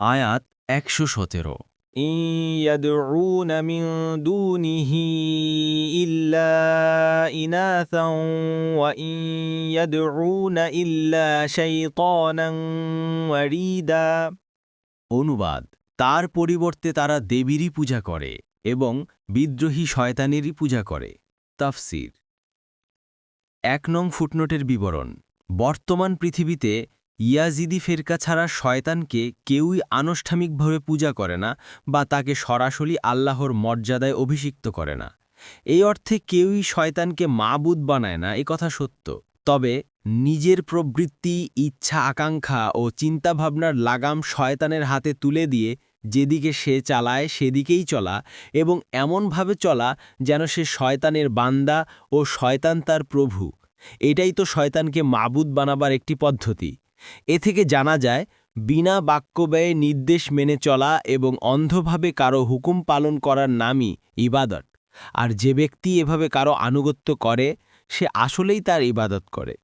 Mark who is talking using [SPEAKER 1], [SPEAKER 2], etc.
[SPEAKER 1] আয়াত একশো সতেরো
[SPEAKER 2] إن يدعون من دونه إلا إناثا وإن يدعون إلا شيطانا وريدا
[SPEAKER 1] অনুবাদ তার পরিবর্তে তারা দেবীরই পূজা করে এবং বিদ্রোহী শয়তানেরই পূজা করে তাফসির এক নং ফুটনোটের বিবরণ বর্তমান পৃথিবীতে ইয়াজিদি ফেরকা ছাড়া শয়তানকে কেউই আনুষ্ঠানিকভাবে পূজা করে না বা তাকে সরাসরি আল্লাহর মর্যাদায় অভিষিক্ত করে না। এই অর্থে কেউই শয়তানকে মাবুদ বানায় না, এ কথা সত্য। তবে নিজের প্রবৃত্তি, ইচ্ছা, আকাঙ্ক্ষা ও চিন্তাভাবনার লাগাম শয়তানের হাতে তুলে দিয়ে যেদিকে সে চালায় সেদিকেই চলা এবং এমনভাবে চলা যেন সে শয়তানের বান্দা ও শয়তান তার প্রভু। এটাই তো শয়তানকে মাবুদ বানাবার একটি পদ্ধতি। এ থেকে জানা যায়, বিনা বাক্য ব্যয়ে নির্দেশ মেনে চলা এবং অন্ধভাবে কারও হুকুম পালন করার নামই ইবাদত। আর যে ব্যক্তি এভাবে কারও আনুগত্য করে, সে আসলেই তার ইবাদত করে।